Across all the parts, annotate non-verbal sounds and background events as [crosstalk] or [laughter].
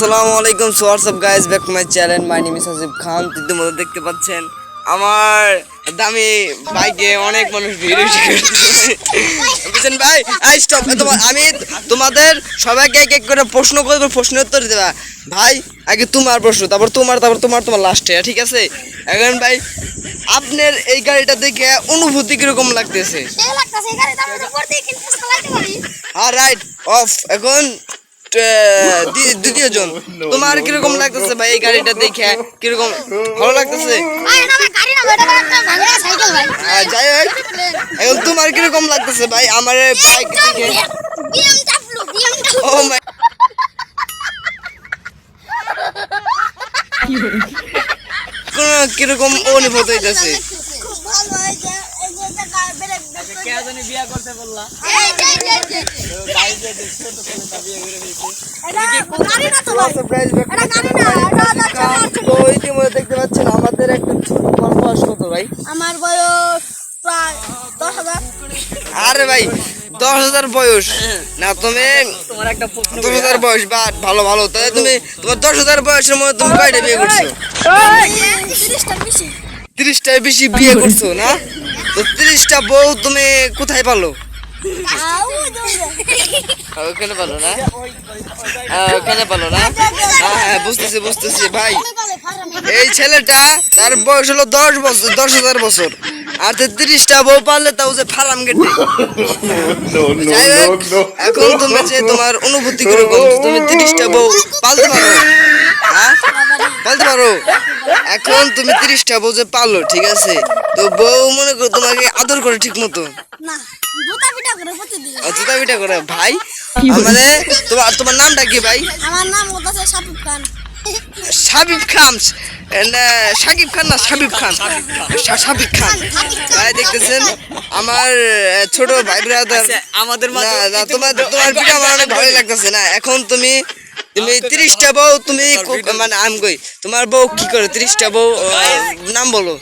আসসালামু আলাইকুম so what's up guys back to my channel my name is Hasib Khan ইতিমধ্যে দেখতে পাচ্ছেন আমার দামি বাইকে অনেক মানুষ ভিড় বুঝছেন ভাই? আই স্টপ তোমার আমি তোমাদের সবাইকে এক এক করে প্রশ্ন করব প্রশ্নের উত্তর দেবা ভাই আগে তোমার প্রশ্ন তারপর তোমার তারপর তোমার তোমার লাস্টে ঠিক আছে? এখন ভাই আপনার এই গাড়িটা দেখে অনুভূতি কীরকম লাগতেছে? আর রাইট অফ এখন দ্বিতীয় জন। [laughs] তোমার কীরকম লাগতেছে ভাই এই গাড়িটা দেখে? কীরকম? ভালো লাগতেছে? আমার গাড়ি না এটা আমার একটা ভাঙা সাইকেল ভাই। আহ, যাই হোক। এখন তোমার কীরকম লাগতেছে ভাই? আমার বাইক দেখে? ও মাই কোন কীরকম অনুভূতি হইতেছে খুব ভালো হয়েছে এই যে এটা গা- ব্রেক ব্রেক কে জানি বিয়া করতে বললা। এই যে এই যে, যে এটা গাড়ি না তো ভাই। এটা গাড়ি না এটা। তো ইতিমধ্যে দেখতে পাচ্ছেন আমাদের একটা ছোট বয়স কত ভাই? আমার বয়স প্রায় আরে ভাই দশ হাজার বয়স। না তুমি তোমার একটা প্রশ্ন দশ হাজার বয়স বা ভালো ভালো। তাহলে তুমি তোমার দশ হাজার বয়সের মধ্যে তুমি কয়টা বিয়ে করছ? তিরিশটা বেশি। তিরিশটায় বেশি বিয়ে করছ না? তিরিশটা বউ তুমি কোথায় পালো। ওখানে পালো না? [laughs] ওখানে পালো না? হ্যাঁ হ্যাঁ বুঝতেছি বুঝতেছি ভাই। এই ছেলেটা তার বয়স হলো দশ বছর দশ হাজার বছর। আর তো তিরিশটা বউ পারলে তাও যে ফার্ম গেটে. [laughs] এখন তুমি যে তোমার অনুভূতি কীরকম তুমি তিরিশটা বউ পালতে পারো। হ্যাঁ? পালতে পারো? এখন তুমি তিরিশটা বউ যে পালো ঠিক আছে? তো বউ মনে করো তোমাকে আদর করে ঠিক মতো। জুতা পিটা করে প্রতিদিন জুতা পিটা করে? ভাই মানে তোমার তোমার নামটা কি ভাই? আমার নাম হচ্ছে খান। সাবিব খান? সাকিব খান না সাবিব খান? সাবিব খান। ভাই দেখতেছেন আমার ছোট ভাই ব্রাদার আচ্ছা, আমাদের তোমার তোমার ভিডিও আমার অনেক ভালো লাগতেছে। না এখন তুমি তুমি তিরিশটা বউ তুমি মানে আম কই তোমার বউ কি করে? তিরিশটা বউ নাম বলো।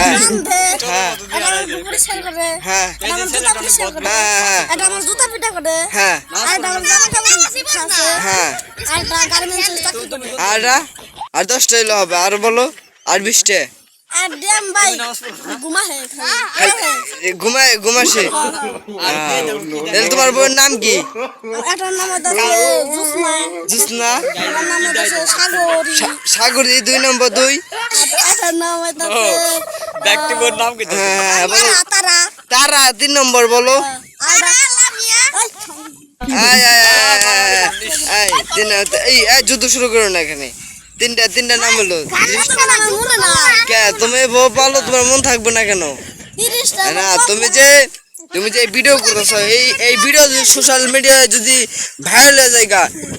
হ্যাঁ। হ্যাঁ। হ্যাঁ। হ্যাঁ, হ্যাঁ। হ্যাঁ। আর দশটা এলো হবে। আর বলো আর বিশটা। তোমার বউয়ের নাম কি সাগরী, দুই নম্বর দুই হ্যাঁ হ্যাঁ, তারা, তিন নম্বর বলো এই যুদ্ধ শুরু করো না এখানে তিনটা তিনটা নাম হলো। তুমি বউ পালো তোমার মন থাকবে না কেন? না তুমি যে তুমি যে ভিডিও করতেছ এই এই ভিডিও যদি সোশ্যাল মিডিয়ায় যদি ভাইরাল হয়ে যায়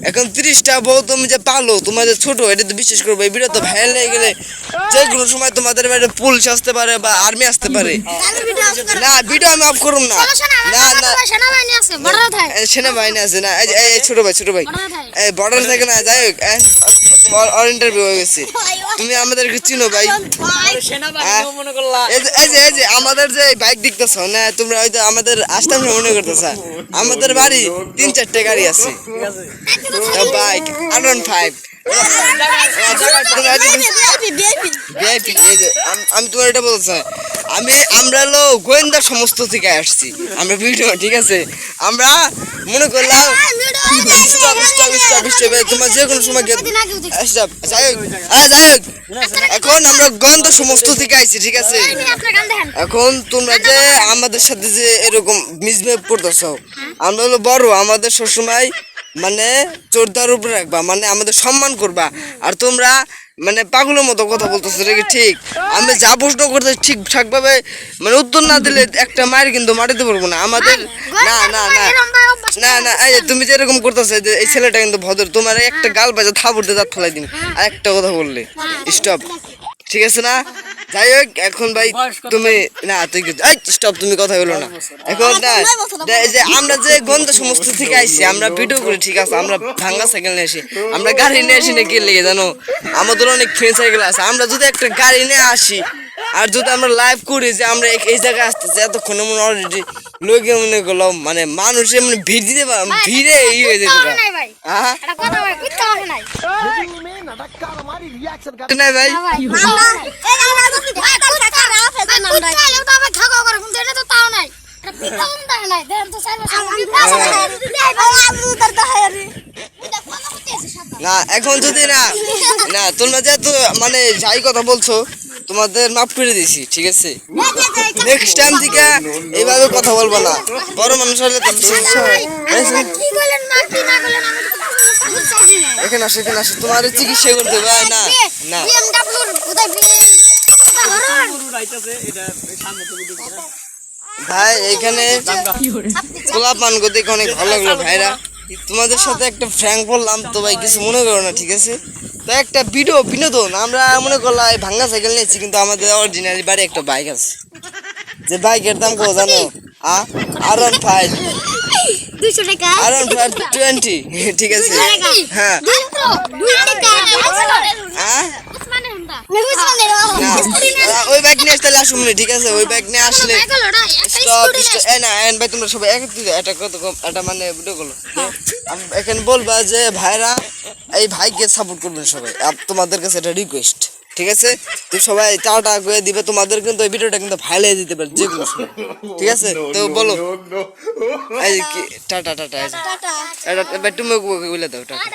এখন তিরিশটা বউ তুমি যে পালো তোমার যে ছোট এটা তো বিশ্বাস করব এই ভিডিও তো ভাইরাল হয়ে গেলে যে কোনো সময় তোমাদের বাড়ি পুলিশ আসতে পারে বা আর্মি আসতে পারে। না ভিডিও আমি অফ করুম না। না না। সেনাবাহিনী আছে, না এই ছোট ভাই ছোট ভাই। বর্ডার থেকে। না যাই হোক তোমার আর ইন্টারভিউ হয়ে গেছে। তুমি আমাদেরকে চিনো ভাই। মনে করলা। এই যে এই যে আমাদের যে বাইক দেখতেছ না তোমরা হয়তো আমাদের আসতাম মনে করতেছ। আমাদের বাড়ি তিন চারটে গাড়ি আছে। বাইক আর ওয়ান ফাইভ আম- তোমার এটা চাই। আমি আমরা হলো গোয়েন্দা সমস্ত থেকে আসছি আমরা ভিডিও ঠিক আছে আমরা মনে করলাম তোমার যে কোনো সময় যাই হোক এখন আমরা গোয়েন্দা সমস্ত থেকে আইছি ঠিক আছে। এখন তোমরা যে আমাদের সাথে যে এরকম মিসবিহেভ করতেছ আমরা হলো বড়, আমাদের সবসময় মানে চোরদার উপরে রাখবা মানে আমাদের সম্মান করবা। আর তোমরা মানে পাগলের মতো কথা বলতেছো এটা কি ঠিক? আমি যা প্রশ্ন করতে ঠিকঠাক ভাবে মানে উত্তর না দিলে একটা মায়ের কিন্তু মাটিতে পারব না। আমাদের না না না। না না এই তুমি যে এরকম করতেছো যে এই ছেলেটা কিন্তু ভদ্র। তোমার একটা গাল বাজে থাপড়তে দাঁত ফেলাই দিন আর একটা কথা বললে। স্টপ ঠিক আছে না? যাই হোক এখন ভাই তুমি না তুই স্টপ তুমি কথা বলো না। এখন না যে আমরা যে গন্ধ সমস্ত থেকে আইছি আমরা ভিডিও করি ঠিক আছে? আমরা ভাঙ্গা সাইকেল নিয়ে আসি। আমরা গাড়ি নিয়ে আসি না কি লেগে জানো? আমাদের অনেক ফ্রেন্ড সাইকেল আছে। আমরা যদি একটা গাড়ি নিয়ে আসি আর যদি আমরা লাইভ করি যে আমরা এই- জায়গায় আসতেছি এতক্ষণে মনে অলরেডি লোকে মনে করল মানে মানুষ এমনি ভিড় দিতে ভিড়ে ই হয়ে যেত হ্যাঁ না এখন যদি না না তোমরা যেহেতু মানে যাই কথা বলছো তোমাদের মাফ করে দিছি ঠিক আছে? নেক্সট টাইম থেকে এইভাবে কথা বলব না। বড় মানুষ হলে তো সমস্যা হয়। বুঝেছ? কি বলেন মারতি না বলেন আমি তো কিছু চাই না এখানে আসো এখানে আসো। তোমার চিকিৎসা করতে হবে। না না। ভাই এখানে গোলাপ পান করতে অনেক ভালো লাগল ভাইরা। তোমাদের সাথে একটা ফ্র্যাঙ্ক বললাম তো ভাই কিছু মনে করো না ঠিক আছে? তো একটা ভিডিও বিনোদন। আমরা মনে করলাম ভাঙ্গা সাইকেল নিয়েছি কিন্তু আমাদের অরিজিনালি বাড়ি একটা বাইক আছে। যে বাইকের দাম কো জানো? আর ফাইভ টাকা। আর ওয়ান ফাইভ টোয়েন্টি ঠিক আছে। হ্যাঁ। টাকা। হ্যাঁ। না ওই বাইক নিয়ে আসতে আসুন ঠিক আছে? ওই বাইক নিয়ে আসলে স্টপ এ না এন ভাই তোমরা সবাই এক এটা কত কম এটা মানে ভিডিও করল এখানে বলবা যে ভাইরা এই ভাইকে সাপোর্ট করবেন সবাই। তোমাদের কাছে এটা রিকোয়েস্ট ঠিক আছে? তো সবাই টাটা করে দিবে তোমাদের কিন্তু এই ভিডিওটা কিন্তু ভাইলে দিতে পারে যে কোনো ঠিক আছে? তো বলো। টাটা টাটা এটা এবার তুমি বলে দাও টাটা।